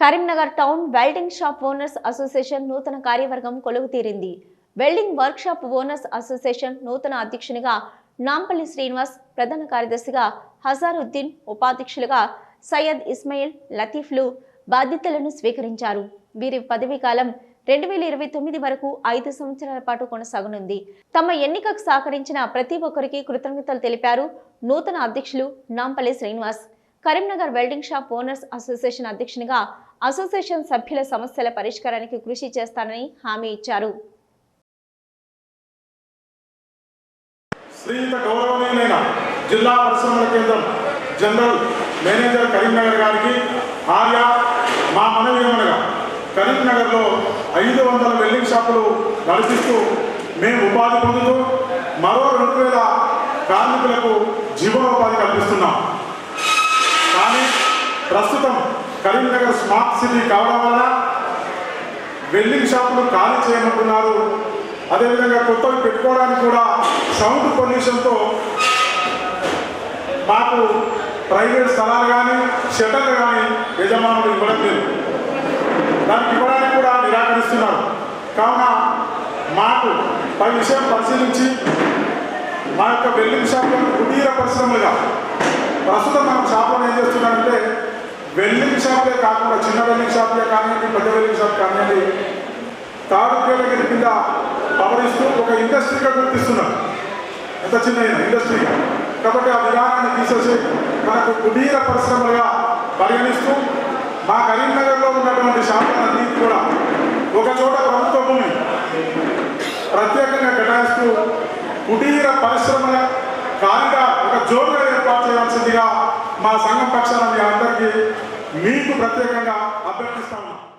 Karimnagar town welding shop owners association నూతన కార్యవర్గం కొలువు తీరింది welding work shop owners association నూతన అధ్యక్షునిగా నాంపల్లి శ్రీనివాస్ ప్రధాన కార్యదర్శిగా హజారుద్దీన్ ఉపాధ్యక్షులుగా సయ్యద్ ఇస్మాయిల్ లతీఫ్లు బాధ్యతలను స్వీకరించారు. వీరి పదవీ కాలం రెండు వేల ఇరవై తొమ్మిది వరకు ఐదు సంవత్సరాల పాటు కొనసాగనుంది. తమ ఎన్నికకు సహకరించిన ప్రతి ఒక్కరికి కృతజ్ఞతలు తెలిపారు నూతన అధ్యక్షులు Nampalli Srinivas. Karimnagar welding shop owners association అధ్యక్షునిగా అసోసియేషన్ సభ్యుల సమస్యల పరిష్కారానికి కృషి చేస్తానని హామీ ఇచ్చారు. జిల్లా పరిశ్రమల కేంద్రం జనరల్ మేనేజర్ కరీంనగర్ గారికి ఆర్య మా మనవి ఏమనగా కరీంనగర్లో ఐదు వందల వెల్డింగ్ షాపులు నడిపిస్తూ మేము ఉపాధి పొందుతూ మరో రెండు వేల కార్మికులకు జీవనోపాధి కల్పిస్తున్నాం. ప్రస్తుతం కరీంనగర్ స్మార్ట్ సిటీ కావడం వల్ల వెల్డింగ్ షాపులు ఖాళీ చేయమంటున్నారు. అదేవిధంగా కొత్తవి పెట్టుకోవడానికి కూడా సౌండ్ పొల్యూషన్తో మాకు ప్రైవేట్ స్థలాలు కానీ షటర్లు కానీ యజమానులు ఇవ్వడం లేదు. దానికి ఇవ్వడానికి కూడా నిరాకరిస్తున్నారు. కావున మాకు పై విషయం పరిశీలించి మా యొక్క వెల్డింగ్ షాపులను కుటీర పరిశ్రమలుగా ప్రస్తుతం మనం షాపులు షాప్లే కాకుండా చిన్న వెల్డింగ్ షాప్లే కానివ్వండి పెద్ద వెల్డింగ్ షాప్ కానివ్వండి తాడు కింద పవరిస్తూ ఒక ఇండస్ట్రీగా గుర్తిస్తున్నారు. ఎంత చిన్న ఇండస్ట్రీ కాబట్టి ఆ విధానాన్ని తీసేసి మనకు కుటీర పరిశ్రమలుగా పరిగణిస్తూ మా కరీంనగర్లో ఉన్నటువంటి షాపులన్నీ కూడా ఒక చోట ప్రభుత్వ భూమి ప్రత్యేకంగా కేటాయిస్తూ కుటీర పరిశ్రమల కారిగా ఒక జోన్గా ఏర్పాటు చేయాల్సిందిగా మా సంఘం పక్షాన మీకు ప్రత్యేకంగా అభ్యర్థిస్తాను.